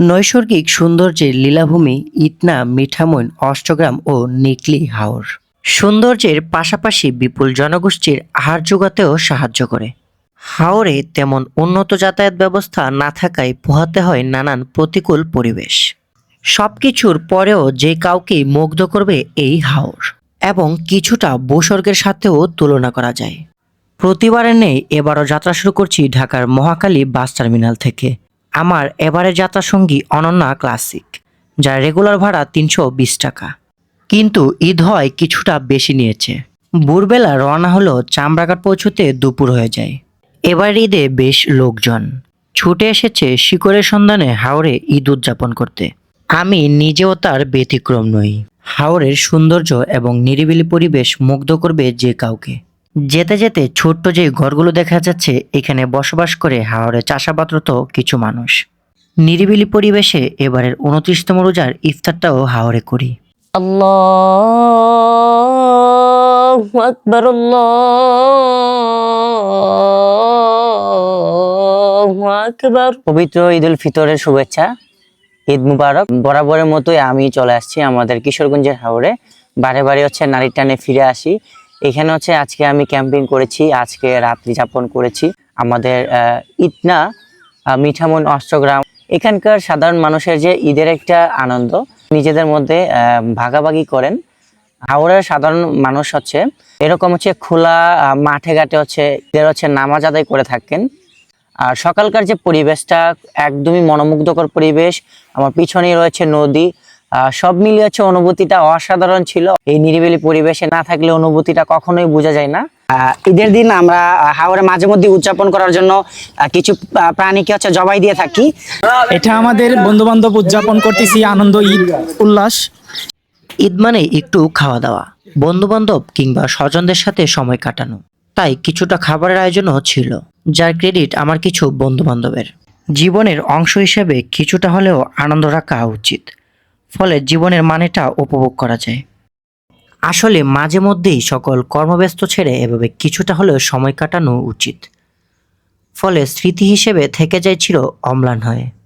নৈসর্গিক সৌন্দর্যের লীলাভূমি ইটনা মিঠামইন, অষ্টগ্রাম ও নিকলি হাওর। সৌন্দর্যের পাশাপাশি বিপুল জনগোষ্ঠীর আহার যোগাতেও সাহায্য করে। হাওরে তেমন উন্নত যাতায়াত ব্যবস্থা না থাকায় পোহাতে হয় নানান প্রতিকূল পরিবেশ। সবকিছুর পরেও যে কাউকে মুগ্ধ করবে এই হাওর, এবং কিছুটা ভূস্বর্গের সাথেও তুলনা করা যায়। প্রতিবারের নেই এবারও যাত্রা শুরু করছি ঢাকার মহাকালী বাস টার্মিনাল থেকে। আমার এবারের যাত্রা সঙ্গী অনন্যা ক্লাসিক, যার রেগুলার ভাড়া তিনশো বিশ টাকা। কিন্তু ঈদ হয় কিছুটা বেশি নিয়েছে। ভোরবেলা রওনা হলো চামড়াঘাট পৌঁছতে দুপুর হয়ে যায়। এবার ঈদে বেশ লোকজন। ছুটে এসেছে শিকড়ের সন্ধানে হাওড়ে ঈদ উদযাপন করতে। আমি নিজেও তার ব্যতিক্রম নই। হাওড়ের সৌন্দর্য এবং নিরিবিলি পরিবেশ মুগ্ধ করবে যে কাউকে। যেতে যেতে ছোট্ট যে ঘরগুলো দেখা যাচ্ছে এখানে বসবাস করে হাওড়ে চাষাবাদরত কিছু মানুষ। নিরিবিলি পরিবেশে এবারের উনত্রিশতম রোজার ইফতারটাও হাওড়ে করি। আল্লাহু আকবার আল্লাহু পবিত্র ঈদ উল ফিতরের শুভেচ্ছা ঈদ মুবারক। বরাবরের মতোই আমি চলে আসছি আমাদের কিশোরগঞ্জের হাওড়ে বারে বারে হচ্ছে নারীর টানে ফিরে আসি। এখানে হচ্ছে আজকে আমি ক্যাম্পিং করেছি, আজকে রাত্রি যাপন করেছি। আমাদের ইটনা মিঠামন অষ্টগ্রাম। এখানকার সাধারণ মানুষের যে ঈদের একটা আনন্দ, নিজেদের মধ্যে ভাগাভাগি করেন। হাওড়ার সাধারণ মানুষ হচ্ছে, এরকম হচ্ছে খোলা মাঠে ঘাটে হচ্ছে ঈদের হচ্ছে নামাজ আদায় করে থাকেন। আর সকালকার যে পরিবেশটা, একদমই মনোমুগ্ধকর পরিবেশ। আমার পিছনেই রয়েছে নদী সব মিলিয়ে হচ্ছে অনুভূতিটা অসাধারণ ছিল। এই নিরিবিলি পরিবেশে না থাকলে অনুভূতিটা কখনোই বোঝা যায় না। আহ, ঈদের দিন আমরা হাওড়ে মাঝে মধ্যে উদযাপন করার জন্য কিছু আহ, প্রাণীকে হচ্ছে জবাই দিয়ে থাকি। এটা আমাদের বন্ধু বান্ধব উদযাপন করতেছি আনন্দ ঈদ উল্লাস। ঈদ মানে একটু খাওয়া দাওয়া বন্ধু বান্ধব কিংবা স্বজনদের সাথে সময় কাটানো। তাই কিছুটা খাবারের আয়োজনও ছিল যার ক্রেডিট আমার কিছু বন্ধু বান্ধবের জীবনের অংশ হিসেবে কিছুটা হলেও আনন্দ রাখা উচিত। ফলে জীবনের মানেটা উপভোগ করা যায়। আসলে মাঝে মধ্যেই সকল কর্মব্যস্ত ছেড়ে এভাবে কিছুটা হলেও সময় কাটানো উচিত। ফলে স্মৃতি হিসেবে থেকে যায় ছিল অম্লান হয়ে।